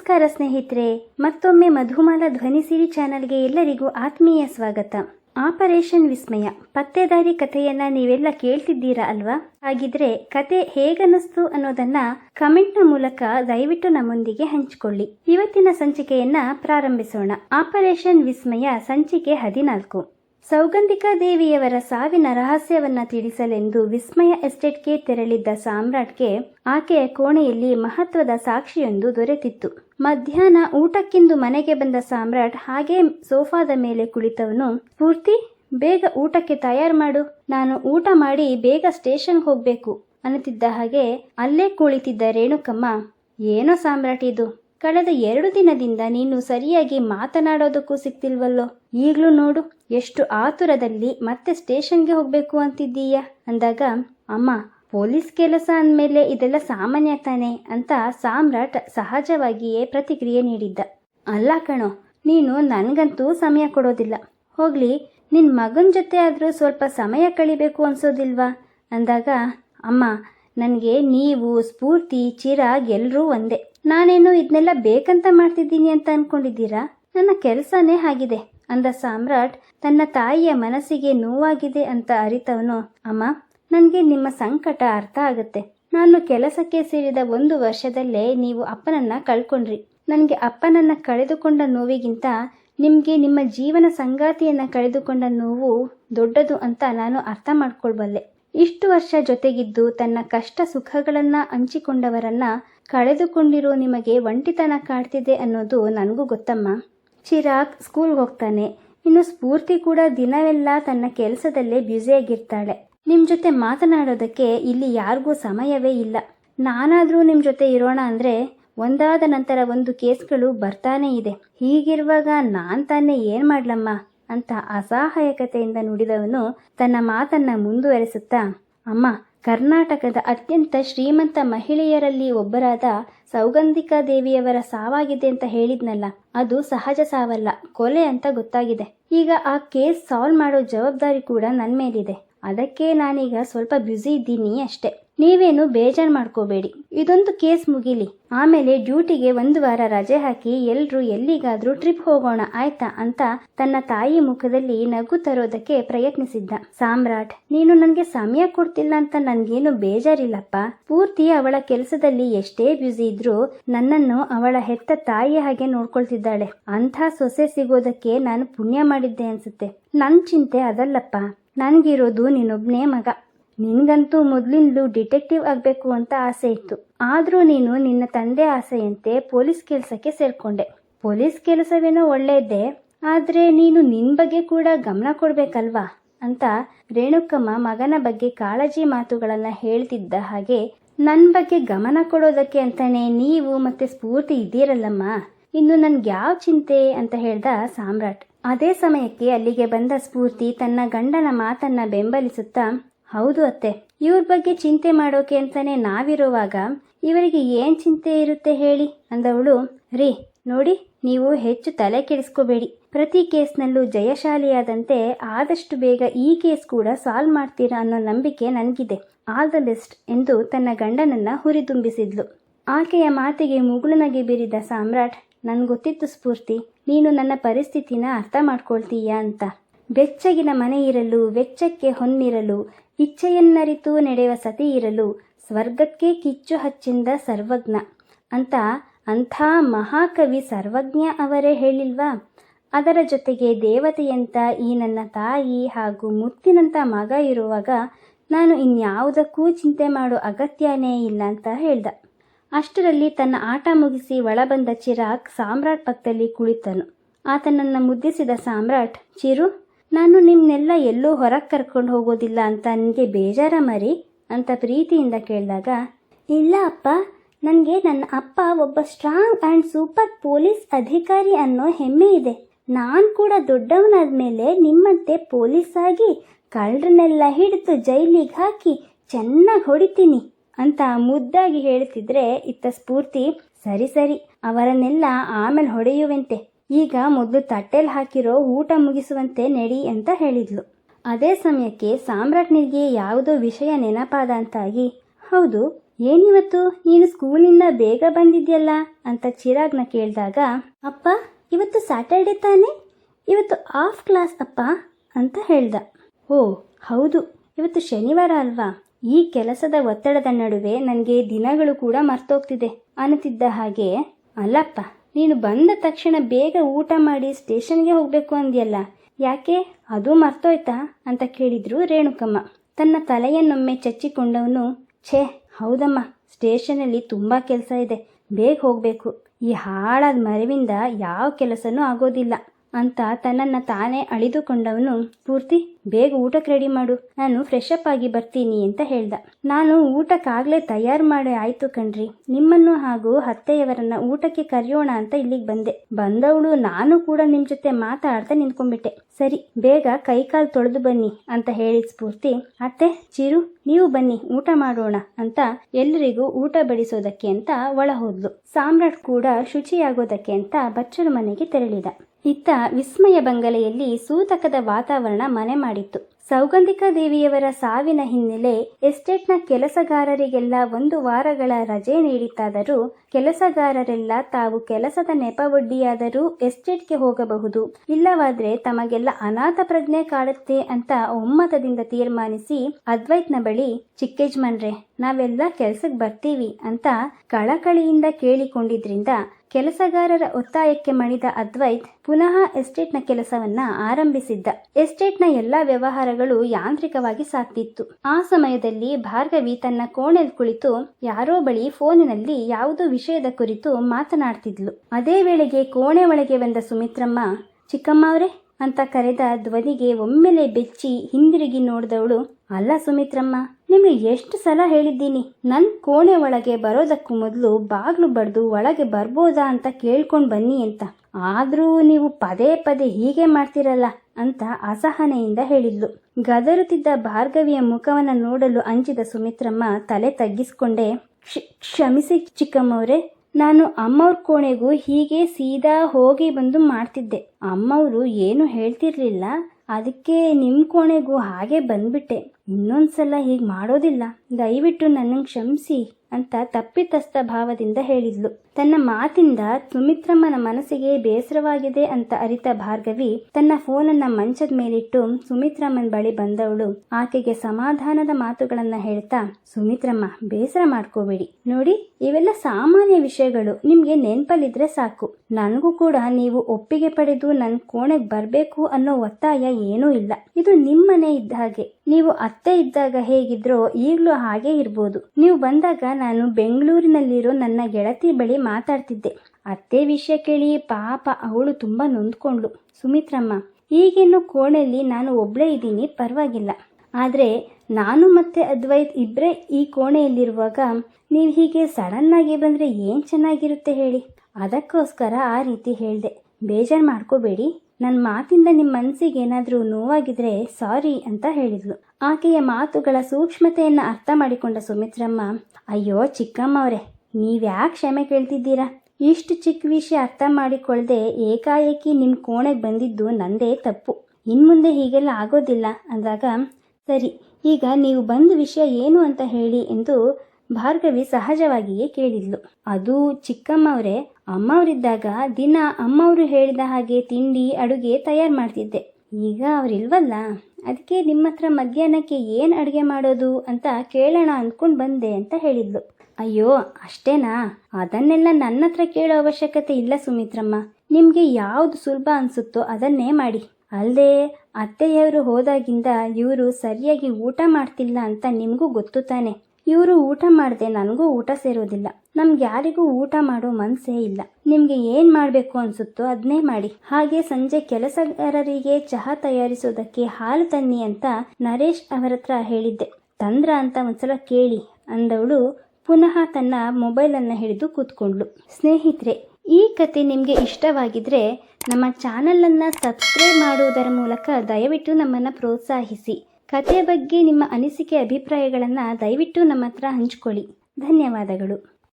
ನಮಸ್ಕಾರ ಸ್ನೇಹಿತರೆ, ಮತ್ತೊಮ್ಮೆ ಮಧುಮಾಲ ಧ್ವನಿ ಸಿರಿ ಚಾನಲ್ಗೆ ಎಲ್ಲರಿಗೂ ಆತ್ಮೀಯ ಸ್ವಾಗತ. ಆಪರೇಷನ್ ವಿಸ್ಮಯ. ಪತ್ತೆದಾರಿ ಕಥೆಯನ್ನ ನೀವೆಲ್ಲ ಕೇಳ್ತಿದ್ದೀರಾ ಅಲ್ವಾ? ಹಾಗಿದ್ರೆ ಕತೆ ಹೇಗನ್ನಿಸ್ತು ಅನ್ನೋದನ್ನ ಕಮೆಂಟ್ನ ಮೂಲಕ ದಯವಿಟ್ಟು ನಮ್ಮೊಂದಿಗೆ ಹಂಚಿಕೊಳ್ಳಿ. ಇವತ್ತಿನ ಸಂಚಿಕೆಯನ್ನ ಪ್ರಾರಂಭಿಸೋಣ. ಆಪರೇಷನ್ ವಿಸ್ಮಯ ಸಂಚಿಕೆ ಹದಿನಾಲ್ಕು. ಸೌಗಂಧಿಕಾ ದೇವಿಯವರ ಸಾವಿನ ರಹಸ್ಯವನ್ನ ತಿಳಿಸಲೆಂದು ವಿಸ್ಮಯ ಎಸ್ಟೇಟ್ಗೆ ತೆರಳಿದ್ದ ಸಾಮ್ರಾಟ್ಗೆ ಆಕೆಯ ಕೋಣೆಯಲ್ಲಿ ಮಹತ್ವದ ಸಾಕ್ಷಿಯೊಂದು ದೊರೆತಿತ್ತು. ಮಧ್ಯಾಹ್ನ ಊಟಕ್ಕೆಂದು ಮನೆಗೆ ಬಂದ ಸಾಮ್ರಾಟ್ ಹಾಗೆ ಸೋಫಾದ ಮೇಲೆ ಕುಳಿತವನು ಸ್ಫೂರ್ತಿ ಬೇಗ ಊಟಕ್ಕೆ ತಯಾರು ಮಾಡು. ನಾನು ಊಟ ಮಾಡಿ ಬೇಗ ಸ್ಟೇಷನ್ಗೆ ಹೋಗ್ಬೇಕು, ಅನ್ನುತ್ತಿದ್ದ ಹಾಗೆ ಅಲ್ಲೇ ಕುಳಿತಿದ್ದ ರೇಣುಕಮ್ಮ, ಏನೋ ಸಾಮ್ರಾಟ್ ಇದು. ಕಳೆದ ಎರಡು ದಿನದಿಂದ ನೀನು ಸರಿಯಾಗಿ ಮಾತನಾಡೋದಕ್ಕೂ ಸಿಕ್ತಿಲ್ವಲ್ಲೋ? ಈಗಲೂ ನೋಡು, ಎಷ್ಟು ಆತುರದಲ್ಲಿ ಮತ್ತೆ ಸ್ಟೇಷನ್ಗೆ ಹೋಗಬೇಕು ಅಂತಿದ್ದೀಯ? ಅಂದಾಗ, ಅಮ್ಮ, ಪೊಲೀಸ್ ಕೆಲಸ ಅಂದಮೇಲೆ ಇದೆಲ್ಲ ಸಾಮಾನ್ಯ ತಾನೆ ಅಂತ ಸಾಮ್ರಾಟ್ ಸಹಜವಾಗಿಯೇ ಪ್ರತಿಕ್ರಿಯೆ ನೀಡಿದ್ದ. ಅಲ್ಲ ಕಣೋ, ನೀನು ನನಗಂತೂ ಸಮಯ ಕೊಡೋದಿಲ್ಲ. ಹೋಗ್ಲಿ ನಿನ್ನ ಮಗನ ಜೊತೆ ಆದರೂ ಸ್ವಲ್ಪ ಸಮಯ ಕಳಿಬೇಕು ಅನ್ಸೋದಿಲ್ವಾ? ಅಂದಾಗ, ಅಮ್ಮ, ನನಗೆ ನೀವು, ಸ್ಫೂರ್ತಿ, ಚಿರಾಗ್ ಎಲ್ಲರೂ ಒಂದೇ. ನಾನೇನು ಇದನ್ನೆಲ್ಲ ಬೇಕಂತ ಮಾಡ್ತಿದ್ದೀನಿ ಅಂತ ಅನ್ಕೊಂಡಿದ್ದೀರಾ? ನನ್ನ ಕೆಲಸನೇ ಆಗಿದೆ. ಅಂದ ಸಾಮ್ರಾಟ್, ತನ್ನ ತಾಯಿಯ ಮನಸ್ಸಿಗೆ ನೋವಾಗಿದೆ ಅಂತ ಅರಿತವನು, ಅಮ್ಮ, ನನಗೆ ನಿಮ್ಮ ಸಂಕಟ ಅರ್ಥ ಆಗುತ್ತೆ. ನಾನು ಕೆಲಸಕ್ಕೆ ಸೇರಿದ ಒಂದು ವರ್ಷದಲ್ಲೇ ನೀವು ಅಪ್ಪನನ್ನ ಕಳ್ಕೊಂಡ್ರಿ. ನನಗೆ ಅಪ್ಪನನ್ನ ಕಳೆದುಕೊಂಡ ನೋವಿಗಿಂತ ನಿಮಗೆ ನಿಮ್ಮ ಜೀವನ ಸಂಗಾತಿಯನ್ನ ಕಳೆದುಕೊಂಡ ನೋವು ದೊಡ್ಡದು ಅಂತ ನಾನು ಅರ್ಥ ಮಾಡ್ಕೊಳ್ಬಲ್ಲೆ. ಇಷ್ಟು ವರ್ಷ ಜೊತೆಗಿದ್ದು ತನ್ನ ಕಷ್ಟ ಸುಖಗಳನ್ನ ಹಂಚಿಕೊಂಡವರನ್ನ ಕಳೆದುಕೊಂಡಿರೋ ನಿಮಗೆ ಒಂಟಿತನ ಕಾಡ್ತಿದೆ ಅನ್ನೋದು ನನಗೂ ಗೊತ್ತಮ್ಮ. ಚಿರಾಗ್ ಸ್ಕೂಲ್ಗೆ ಹೋಗ್ತಾನೆ. ಇನ್ನು ಸ್ಫೂರ್ತಿ ಕೂಡ ದಿನವೆಲ್ಲ ತನ್ನ ಕೆಲಸದಲ್ಲೇ ಬ್ಯುಸಿಯಾಗಿರ್ತಾಳೆ. ನಿಮ್ಮ ಜೊತೆ ಮಾತನಾಡೋದಕ್ಕೆ ಇಲ್ಲಿ ಯಾರಿಗೂ ಸಮಯವೇ ಇಲ್ಲ. ನಾನಾದರೂ ನಿಮ್ಮ ಜೊತೆ ಇರೋಣ ಅಂದರೆ ಒಂದಾದ ನಂತರ ಒಂದು ಕೇಸ್ಗಳು ಬರ್ತಾನೆ ಇದೆ. ಹೀಗಿರುವಾಗ ನಾನು ತಾನೇ ಏನು ಮಾಡ್ಲಮ್ಮ? ಅಂತ ಅಸಹಾಯಕತೆಯಿಂದ ನುಡಿದವನು ತನ್ನ ಮಾತನ್ನ ಮುಂದುವರೆಸುತ್ತಾ, ಅಮ್ಮ ಕರ್ನಾಟಕದ ಅತ್ಯಂತ ಶ್ರೀಮಂತ ಮಹಿಳೆಯರಲ್ಲಿ ಒಬ್ಬರಾದ ಸೌಗಂಧಿಕಾ ದೇವಿಯವರ ಸಾವಾಗಿದೆ ಅಂತ ಹೇಳಿದ್ನಲ್ಲ, ಅದು ಸಹಜ ಸಾವಲ್ಲ, ಕೊಲೆ ಅಂತ ಗೊತ್ತಾಗಿದೆ. ಈಗ ಆ ಕೇಸ್ ಸಾಲ್ವ್ ಮಾಡೋ ಜವಾಬ್ದಾರಿ ಕೂಡ ನನ್ನ ಮೇಲಿದೆ. ಅದಕ್ಕೆ ನಾನೀಗ ಸ್ವಲ್ಪ ಬ್ಯುಸಿ ಇದ್ದೀನಿ ಅಷ್ಟೆ. ನೀವೇನು ಬೇಜಾರು ಮಾಡ್ಕೋಬೇಡಿ. ಇದೊಂದು ಕೇಸ್ ಮುಗಿಲಿ. ಆಮೇಲೆ ಡ್ಯೂಟಿಗೆ ಒಂದು ವಾರ ರಜೆ ಹಾಕಿ ಎಲ್ರೂ ಎಲ್ಲಿಗಾದ್ರೂ ಟ್ರಿಪ್ ಹೋಗೋಣ, ಆಯ್ತಾ ಅಂತ ತನ್ನ ತಾಯಿ ಮುಖದಲ್ಲಿ ನಗು ತರೋದಕ್ಕೆ ಪ್ರಯತ್ನಿಸಿದ್ದ. ಸಾಮ್ರಾಟ್, ನೀನು ನನಗೆ ಸಮಯ ಕೊಡ್ತಿಲ್ಲ ಅಂತ ನನ್ಗೇನು ಬೇಜಾರಿಲ್ಲಪ್ಪ. ಪೂರ್ತಿ ಅವಳ ಕೆಲಸದಲ್ಲಿ ಎಷ್ಟೇ ಬ್ಯುಸಿ ಇದ್ರೂ ನನ್ನನ್ನು ಅವಳ ಹೆತ್ತ ತಾಯಿ ಹಾಗೆ ನೋಡ್ಕೊಳ್ತಿದ್ದಾಳೆ. ಅಂಥ ಸೊಸೆ ಸಿಗೋದಕ್ಕೆ ನಾನು ಪುಣ್ಯ ಮಾಡಿದ್ದೆ ಅನ್ಸುತ್ತೆ. ನನ್ ಚಿಂತೆ ಅದಲ್ಲಪ್ಪ. ನನ್ಗಿರೋದು ನೀನೊಬ್ನೇ ಮಗ. ನಿನ್ಗಂತೂ ಮೊದಲಿಂದಲೂ ಡಿಟೆಕ್ಟಿವ್ ಆಗಬೇಕು ಅಂತ ಆಸೆ ಇತ್ತು. ಆದರೂ ನೀನು ನಿನ್ನ ತಂದೆ ಆಸೆಯಂತೆ ಪೊಲೀಸ್ ಕೆಲಸಕ್ಕೆ ಸೇರಿಕೊಂಡೆ. ಪೊಲೀಸ್ ಕೆಲಸವೇನೋ ಒಳ್ಳೆಯದೇ ಆದರೆ ನೀನು ನಿನ್ನ ಬಗ್ಗೆ ಕೂಡ ಗಮನ ಕೊಡಬೇಕಲ್ವಾ? ಅಂತ ರೇಣುಕಮ್ಮ ಮಗನ ಬಗ್ಗೆ ಕಾಳಜಿ ಮಾತುಗಳನ್ನು ಹೇಳ್ತಿದ್ದ ಹಾಗೆ ನನ್ನ ಬಗ್ಗೆ ಗಮನ ಕೊಡೋದಕ್ಕೆ ಅಂತಲೇ ನೀವು ಮತ್ತೆ ಸ್ಫೂರ್ತಿ ಇದ್ದೀರಲ್ಲಮ್ಮ? ಇನ್ನು ನನ್ಗೆ ಯಾವ ಚಿಂತೆ ಅಂತ ಹೇಳ್ದ ಸಾಮ್ರಾಟ್. ಅದೇ ಸಮಯಕ್ಕೆ ಅಲ್ಲಿಗೆ ಬಂದ ಸ್ಫೂರ್ತಿ ತನ್ನ ಗಂಡನ ಮಾತನ್ನ ಬೆಂಬಲಿಸುತ್ತಾ ಹೌದು ಅತ್ತೆ. ಇವ್ರ ಬಗ್ಗೆ ಚಿಂತೆ ಮಾಡೋಕೆ ಅಂತಾನೆ ನಾವಿರುವಾಗ ಇವರಿಗೆ ಏನ್ ಚಿಂತೆ ಇರುತ್ತೆ ಹೇಳಿ ಅಂದವಳು, ರೀ, ನೋಡಿ, ನೀವು ಹೆಚ್ಚು ತಲೆ ಕೆಡಿಸ್ಕೋಬೇಡಿ. ಪ್ರತಿ ಕೇಸ್ನಲ್ಲೂ ಜಯಶಾಲಿಯಾದಂತೆ ಆದಷ್ಟು ಬೇಗ ಈ ಕೇಸ್ ಕೂಡ ಸಾಲ್ವ್ ಮಾಡ್ತೀರಾ ಅನ್ನೋ ನಂಬಿಕೆ ನನಗಿದೆ. ಆಲ್ ದ ಬೆಸ್ಟ್ ಎಂದು ತನ್ನ ಗಂಡನನ್ನ ಹುರಿದುಂಬಿಸಿದ್ಲು. ಆಕೆಯ ಮಾತಿಗೆ ಮುಗುಳುನಗೆ ಬೀರಿದ ಸಾಮ್ರಾಟ್ ಗೊತ್ತಿತ್ತು ಸ್ಫೂರ್ತಿ, ನೀನು ನನ್ನ ಪರಿಸ್ಥಿತಿನ ಅರ್ಥ ಮಾಡ್ಕೊಳ್ತೀಯಾ ಅಂತ. ಬೆಚ್ಚಗಿನ ಮನೆ ಇರಲು, ವೆಚ್ಚಕ್ಕೆ ಹೊನ್ನಿರಲು ಇಚ್ಛೆಯನ್ನರಿತು ನಡೆಯುವ ಸತಿ ಇರಲು ಸ್ವರ್ಗಕ್ಕೆ ಕಿಚ್ಚು ಹಚ್ಚಿಂದ ಸರ್ವಜ್ಞ. ಅಂತ ಅಂಥ ಮಹಾಕವಿ ಸರ್ವಜ್ಞ ಅವರೇ ಹೇಳಿಲ್ವಾ? ಅದರ ಜೊತೆಗೆ ದೇವತೆಯಂತ ಈ ನನ್ನ ತಾಯಿ ಹಾಗೂ ಮುತ್ತಿನಂಥ ಮಗ ಇರುವಾಗ ನಾನು ಇನ್ಯಾವುದಕ್ಕೂ ಚಿಂತೆ ಮಾಡೋ ಅಗತ್ಯನೇ ಇಲ್ಲ ಅಂತ ಹೇಳ್ದ. ಅಷ್ಟರಲ್ಲಿ ತನ್ನ ಆಟ ಮುಗಿಸಿ ಒಳಬಂದ ಚಿರಾಗ್ ಸಾಮ್ರಾಟ್ ಪಕ್ಕದಲ್ಲಿ ಕುಳಿತನು. ಆತನನ್ನು ಮುದ್ದಿಸಿದ ಸಾಮ್ರಾಟ್, ಚಿರು ನಾನು ನಿಮ್ಮನ್ನೆಲ್ಲ ಎಲ್ಲೂ ಹೊರಗೆ ಕರ್ಕೊಂಡು ಹೋಗೋದಿಲ್ಲ ಅಂತ ನನಗೆ ಬೇಜಾರ ಮರಿ? ಅಂತ ಪ್ರೀತಿಯಿಂದ ಕೇಳಿದಾಗ, ಇಲ್ಲ ಅಪ್ಪ, ನನಗೆ ನನ್ನ ಅಪ್ಪ ಒಬ್ಬ ಸ್ಟ್ರಾಂಗ್ ಆ್ಯಂಡ್ ಸೂಪರ್ ಪೊಲೀಸ್ ಅಧಿಕಾರಿ ಅನ್ನೋ ಹೆಮ್ಮೆ ಇದೆ. ನಾನು ಕೂಡ ದೊಡ್ಡವನಾದ ಮೇಲೆ ನಿಮ್ಮಂತೆ ಪೊಲೀಸ್ ಆಗಿ ಕಳ್ಳರನ್ನೆಲ್ಲ ಹಿಡಿದು ಜೈಲಿಗೆ ಹಾಕಿ ಚೆನ್ನಾಗಿ ಹೊಡಿತೀನಿ ಅಂತ ಮುದ್ದಾಗಿ ಹೇಳ್ತಿದ್ರೆ ಇತ್ತ ಸ್ಫೂರ್ತಿ. ಸರಿ ಸರಿ, ಅವರನ್ನೆಲ್ಲ ಆಮೇಲೆ ಹೊಡೆಯುವಂತೆ. ಈಗ ಮೊದಲು ತಟ್ಟೆಲಿ ಹಾಕಿರೋ ಊಟ ಮುಗಿಸುವಂತೆ ನಡಿ ಅಂತ ಹೇಳಿದ್ಲು. ಅದೇ ಸಮಯಕ್ಕೆ ಸಾಮ್ರಾಟ್ನಿಗೆ ಯಾವುದೋ ವಿಷಯ ನೆನಪಾದ ಅಂತಾಗಿ ಹೌದು, ಏನಿವತ್ತು? ನೀನು ಸ್ಕೂಲಿಂದ ಬೇಗ ಬಂದಿದ್ಯಲ್ಲ? ಅಂತ ಚಿರಾಗ್ನ ಕೇಳಿದಾಗ, ಅಪ್ಪ, ಇವತ್ತು ಸ್ಯಾಟರ್ಡೆ ತಾನೇ? ಇವತ್ತು ಆಫ್ ಕ್ಲಾಸ್ ಅಪ್ಪ? ಅಂತ ಹೇಳ್ದ. ಓ, ಹೌದು, ಇವತ್ತು ಶನಿವಾರ ಅಲ್ವಾ? ಈ ಕೆಲಸದ ಒತ್ತಡದ ನಡುವೆ ನನಗೆ ದಿನಗಳು ಕೂಡ ಮರ್ತೋಗ್ತಿದೆ, ಅನ್ನುತ್ತಿದ್ದ ಹಾಗೆ, ಅಲ್ಲಪ್ಪ ನೀನು ಬಂದ ತಕ್ಷಣ ಬೇಗ ಊಟ ಮಾಡಿ ಸ್ಟೇಷನ್ಗೆ ಹೋಗಬೇಕು ಅಂದ್ಯಲ್ಲ? ಯಾಕೆ? ಅದು ಮರ್ತೋಯ್ತಾ? ಅಂತ ಕೇಳಿದ್ರು ರೇಣುಕಮ್ಮ. ತನ್ನ ತಲೆಯನ್ನೊಮ್ಮೆ ಚಚ್ಚಿಕೊಂಡವನು, ಛೇ, ಹೌದಮ್ಮ, ಸ್ಟೇಷನಲ್ಲಿ ತುಂಬ ಕೆಲಸ ಇದೆ, ಬೇಗ ಹೋಗಬೇಕು. ಈ ಹಾಳಾದ ಮರವಿಂದ ಯಾವ ಕೆಲಸನೂ ಆಗೋದಿಲ್ಲ ಅಂತ ತನ್ನನ್ನು ತಾನೇ ಅಳಿದುಕೊಂಡವನು ಪೂರ್ತಿ ಬೇಗ ಊಟಕ್ಕೆ ರೆಡಿ ಮಾಡು. ನಾನು ಫ್ರೆಶ್ ಅಪ್ ಆಗಿ ಬರ್ತೀನಿ ಅಂತ ಹೇಳ್ದ. ನಾನು ಊಟಕ್ಕಾಗಲೇ ತಯಾರು ಮಾಡಿ ಆಯ್ತು ಕಣ್ರಿ. ನಿಮ್ಮನ್ನು ಹಾಗೂ ಅತ್ತೆಯವರನ್ನ ಊಟಕ್ಕೆ ಕರೆಯೋಣ ಅಂತ ಇಲ್ಲಿಗೆ ಬಂದೆ. ಬಂದವಳು ನಾನು ಕೂಡ ನಿಮ್ಮ ಜೊತೆ ಮಾತಾಡ್ತಾ ನಿಂತ್ಕೊಂಡ್ಬಿಟ್ಟೆ. ಸರಿ, ಬೇಗ ಕೈಕಾಲು ತೊಳೆದು ಬನ್ನಿ ಅಂತ ಹೇಳಿದ ಸ್ಫೂರ್ತಿ, ಅತ್ತೆ, ಚಿರು, ನೀವು ಬನ್ನಿ, ಊಟ ಮಾಡೋಣ ಅಂತ ಎಲ್ಲರಿಗೂ ಊಟ ಬಡಿಸೋದಕ್ಕೆ ಅಂತ ಒಳ ಹೋದ್ಲು. ಸಾಮ್ರಾಟ್ ಕೂಡ ಶುಚಿಯಾಗೋದಕ್ಕೆ ಅಂತ ಬಚ್ಚಲು ಮನೆಗೆ ತೆರಳಿದ. ಇತ್ತ ವಿಸ್ಮಯ ಬಂಗಲೆಯಲ್ಲಿ ಸೂತಕದ ವಾತಾವರಣ ಮನೆ ಮಾಡಿತ್ತು. ಸೌಗಂಧಿಕಾ ದೇವಿಯವರ ಸಾವಿನ ಹಿನ್ನೆಲೆ ಎಸ್ಟೇಟ್ನ ಕೆಲಸಗಾರರಿಗೆಲ್ಲ ಒಂದು ವಾರಗಳ ರಜೆ ನೀಡಿತ್ತಾದರೂ ಕೆಲಸಗಾರರೆಲ್ಲ ತಾವು ಕೆಲಸದ ನೆಪವೊಡ್ಡಿಯಾದರೂ ಎಸ್ಟೇಟ್ಗೆ ಹೋಗಬಹುದು. ಇಲ್ಲವಾದ್ರೆ ತಮಗೆಲ್ಲ ಅನಾಥ ಪ್ರಜ್ಞೆ ಕಾಡುತ್ತೆ ಅಂತ ಒಮ್ಮತದಿಂದ ತೀರ್ಮಾನಿಸಿ ಅದ್ವೈತ್ನ ಬಳಿ ಚಿಕ್ಕೇಜ್ಮನ್ರೆ, ನಾವೆಲ್ಲ ಕೆಲಸಕ್ಕೆ ಬರ್ತೀವಿ ಅಂತ ಕಳಕಳಿಯಿಂದ ಕೇಳಿಕೊಂಡಿದ್ರಿಂದ ಕೆಲಸಗಾರರ ಒತ್ತಾಯಕ್ಕೆ ಮಣಿದ ಅದ್ವೈತ್ ಪುನಃ ಎಸ್ಟೇಟ್ನ ಕೆಲಸವನ್ನ ಆರಂಭಿಸಿದ್ದ. ಎಸ್ಟೇಟ್ನ ಎಲ್ಲಾ ವ್ಯವಹಾರಗಳು ಯಾಂತ್ರಿಕವಾಗಿ ಸಾಕ್ತಿತ್ತು ಆ ಸಮಯದಲ್ಲಿ ಭಾರ್ಗವಿ ತನ್ನ ಕೋಣೆಲ್ ಕುಳಿತು ಯಾರೋ ಬಳಿ ಫೋನಿನಲ್ಲಿ ಯಾವುದೋ ವಿಷಯದ ಕುರಿತು ಮಾತನಾಡ್ತಿದ್ಲು. ಅದೇ ವೇಳೆಗೆ ಕೋಣೆ ಒಳಗೆ ಬಂದ ಸುಮಿತ್ರಮ್ಮ, ಚಿಕ್ಕಮ್ಮ ಅವರೇ ಅಂತ ಕರೆದ ಧ್ವನಿಗೆ ಒಮ್ಮೆಲೆ ಬೆಚ್ಚಿ ಹಿಂದಿರುಗಿ ನೋಡಿದವಳು, ಅಲ್ಲ ಸುಮಿತ್ರಮ್ಮ, ನಿಮ್ಗೆ ಎಷ್ಟು ಸಲ ಹೇಳಿದ್ದೀನಿ, ನನ್ ಕೋಣೆ ಒಳಗೆ ಬರೋದಕ್ಕೂ ಮೊದಲು ಬಾಗ್ಲು ಬಡ್ದು ಒಳಗೆ ಬರ್ಬೋದಾ ಅಂತ ಕೇಳ್ಕೊಂಡು ಬನ್ನಿ ಅಂತ. ಆದ್ರೂ ನೀವು ಪದೇ ಪದೇ ಹೀಗೆ ಮಾಡ್ತಿರಲ್ಲ ಅಂತ ಅಸಹನೆಯಿಂದ ಹೇಳಿದ್ಲು. ಗದರುತ್ತಿದ್ದ ಭಾರ್ಗವಿಯ ಮುಖವನ್ನು ನೋಡಲು ಅಂಜಿದ ಸುಮಿತ್ರಮ್ಮ ತಲೆ ತಗ್ಗಿಸಿಕೊಂಡೆ, "ಕ್ಷ- ಕ್ಷಮಿಸಿ ಚಿಕ್ಕಮ್ಮವ್ರೆ, ನಾನು ಅಮ್ಮವ್ರ ಕೋಣೆಗೂ ಹೀಗೆ ಸೀದಾ ಹೋಗಿ ಬಂದು ಮಾಡ್ತಿದ್ದೆ. ಅಮ್ಮವರು ಏನು ಹೇಳ್ತಿರ್ಲಿಲ್ಲ. ಅದಕ್ಕೆ ನಿಮ್ಮ ಕೋಣೆಗೂ ಹಾಗೆ ಬಂದ್ಬಿಟ್ಟೆ. ಇನ್ನೊಂದ್ಸಲ ಹೀಗೆ ಮಾಡೋದಿಲ್ಲ. ದಯವಿಟ್ಟು ನನ್ನನ್ನು ಕ್ಷಮಿಸಿ ಅಂತ ತಪ್ಪಿತಸ್ಥ ಭಾವದಿಂದ ಹೇಳಿದ್ಲು. ತನ್ನ ಮಾತಿಂದ ಸುಮಿತ್ರಮ್ಮನ ಮನಸ್ಸಿಗೆ ಬೇಸರವಾಗಿದೆ ಅಂತ ಅರಿತ ಭಾರ್ಗವಿ ತನ್ನ ಫೋನನ್ನ ಮಂಚದ ಮೇಲಿಟ್ಟು ಸುಮಿತ್ರಮ್ಮನ ಬಳಿ ಬಂದವಳು ಆಕೆಗೆ ಸಮಾಧಾನದ ಮಾತುಗಳನ್ನ ಹೇಳ್ತಾ, ಸುಮಿತ್ರಮ್ಮ, ಬೇಸರ ಮಾಡ್ಕೋಬೇಡಿ. ನೋಡಿ, ಇವೆಲ್ಲ ಸಾಮಾನ್ಯ ವಿಷಯಗಳು. ನಿಮ್ಗೆ ನೆನ್ಪಲ್ಲಿದ್ರೆ ಸಾಕು. ನನಗೂ ಕೂಡ ನೀವು ಒಪ್ಪಿಗೆ ಪಡೆದು ನನ್ನ ಕೋಣೆಗೆ ಬರಬೇಕು ಅನ್ನೋ ಒತ್ತಾಯ ಏನೂ ಇಲ್ಲ. ಇದು ನಿಮ್ಮನೆ ಇದ್ದ ಹಾಗೆ. ನೀವು ಅತ್ತೆ ಇದ್ದಾಗ ಹೇಗಿದ್ರೋ ಈಗಲೂ ಹಾಗೆ ಇರ್ಬೋದು. ನೀವು ಬಂದಾಗ ನಾನು ಬೆಂಗಳೂರಿನಲ್ಲಿರೋ ನನ್ನ ಗೆಳತಿ ಬಳಿ ಮಾತಾಡ್ತಿದ್ದೆ. ಅತ್ತೆ ವಿಷಯ ಕೇಳಿ ಪಾಪ ಅವಳು ತುಂಬ ನೊಂದ್ಕೊಂಡ್ಳು. ಸುಮಿತ್ರಮ್ಮ, ಈಗಿನ್ನು ಕೋಣೆಯಲ್ಲಿ ನಾನು ಒಬ್ಳೇ ಇದ್ದೀನಿ, ಪರವಾಗಿಲ್ಲ. ಆದರೆ ನಾನು ಮತ್ತೆ ಅದ್ವೈತ್ ಇಬ್ಬರೇ ಈ ಕೋಣೆಯಲ್ಲಿರುವಾಗ ನೀವು ಹೀಗೆ ಸಡನ್ನಾಗಿ ಬಂದರೆ ಏನು ಚೆನ್ನಾಗಿರುತ್ತೆ ಹೇಳಿ. ಅದಕ್ಕೋಸ್ಕರ ಆ ರೀತಿ ಹೇಳಿದೆ. ಬೇಜಾರು ಮಾಡ್ಕೋಬೇಡಿ. ನನ್ನ ಮಾತಿಂದ ನಿಮ್ಮ ಮನಸ್ಸಿಗೆ ಏನಾದರೂ ನೋವಾಗಿದ್ರೆ ಸಾರಿ ಅಂತ ಹೇಳಿದ್ಲು. ಆಕೆಯ ಮಾತುಗಳ ಸೂಕ್ಷ್ಮತೆಯನ್ನು ಅರ್ಥ ಮಾಡಿಕೊಂಡ ಸುಮಿತ್ರಮ್ಮ, ಅಯ್ಯೋ ಚಿಕ್ಕಮ್ಮ ಅವರೇ, ನೀವ್ಯಾಕೆ ಕ್ಷಮೆ ಕೇಳ್ತಿದ್ದೀರಾ? ಇಷ್ಟು ಚಿಕ್ಕ ವಿಷಯ ಅರ್ಥ ಮಾಡಿಕೊಳ್ಳದೆ ಏಕಾಏಕಿ ನಿಮ್ಮ ಕೋಣೆಗೆ ಬಂದಿದ್ದು ನಂದೇ ತಪ್ಪು. ಇನ್ಮುಂದೆ ಹೀಗೆಲ್ಲ ಆಗೋದಿಲ್ಲ. ಅಂದಾಗ, ಸರಿ, ಈಗ ನೀವು ಬಂದ ವಿಷಯ ಏನು ಅಂತ ಹೇಳಿ ಎಂದು ಭಾರ್ಗವಿ ಸಹಜವಾಗಿಯೇ ಕೇಳಿದ್ಲು. ಅದು ಚಿಕ್ಕಮ್ಮವರೇ ಅಮ್ಮವರಿದ್ದಾಗ ದಿನ ಅಮ್ಮವರು ಹೇಳಿದ ಹಾಗೆ ತಿಂಡಿ, ಅಡುಗೆ ತಯಾರು ಮಾಡ್ತಿದ್ದೆ. ಈಗ ಅವರಿಲ್ವಲ್ಲ? ಅದಕ್ಕೆ ನಿಮ್ಮ ಹತ್ರ ಮಧ್ಯಾಹ್ನಕ್ಕೆ ಏನು ಅಡುಗೆ ಮಾಡೋದು ಅಂತ ಕೇಳೋಣ ಅಂದ್ಕೊಂಡು ಬಂದೆ ಅಂತ ಹೇಳಿದ್ಲು. ಅಯ್ಯೋ, ಅಷ್ಟೇನಾ? ಅದನ್ನೆಲ್ಲ ನನ್ನ ಹತ್ರ ಕೇಳೋ ಅವಶ್ಯಕತೆ ಇಲ್ಲ ಸುಮಿತ್ರಮ್ಮ. ನಿಮಗೆ ಯಾವುದು ಸುಲಭ ಅನಿಸುತ್ತೋ ಅದನ್ನೇ ಮಾಡಿ. ಅಲ್ಲದೆ ಅತ್ತೆಯವರು ಹೋದಾಗಿಂದ ಇವರು ಸರಿಯಾಗಿ ಊಟ ಮಾಡ್ತಿಲ್ಲ ಅಂತ ನಿಮಗೂ ಗೊತ್ತು ತಾನೆ. ಇವರು ಊಟ ಮಾಡದೆ ನನಗೂ ಊಟ ಸೇರೋದಿಲ್ಲ. ನಮ್ಗೆ ಯಾರಿಗೂ ಊಟ ಮಾಡೋ ಮನಸ್ಸೇ ಇಲ್ಲ. ನಿಮ್ಗೆ ಏನ್ ಮಾಡಬೇಕು ಅನ್ಸುತ್ತೋ ಅದನ್ನೇ ಮಾಡಿ. ಹಾಗೆ ಸಂಜೆ ಕೆಲಸಗಾರರಿಗೆ ಚಹಾ ತಯಾರಿಸೋದಕ್ಕೆ ಹಾಲು ತನ್ನಿ ಅಂತ ನರೇಶ್ ಅವರ ಹತ್ರ ಹೇಳಿದ್ದೆ. ತಂದ್ರ ಅಂತ ಒಂದ್ಸಲ ಕೇಳಿ, ಅಂದವಳು ಪುನಃ ತನ್ನ ಮೊಬೈಲನ್ನು ಹಿಡಿದು ಕೂತ್ಕೊಂಡ್ಳು. ಸ್ನೇಹಿತರೆ, ಈ ಕತೆ ನಿಮಗೆ ಇಷ್ಟವಾಗಿದ್ರೆ ನಮ್ಮ ಚಾನಲನ್ನು ಸಬ್ಸ್ಕ್ರೈಬ್ ಮಾಡುವುದರ ಮೂಲಕ ದಯವಿಟ್ಟು ನಮ್ಮನ್ನು ಪ್ರೋತ್ಸಾಹಿಸಿ. ಕಥೆಯ ಬಗ್ಗೆ ನಿಮ್ಮ ಅನಿಸಿಕೆ ಅಭಿಪ್ರಾಯಗಳನ್ನು ದಯವಿಟ್ಟು ನಮ್ಮ ಹತ್ರ ಹಂಚ್ಕೊಳ್ಳಿ. ಧನ್ಯವಾದಗಳು.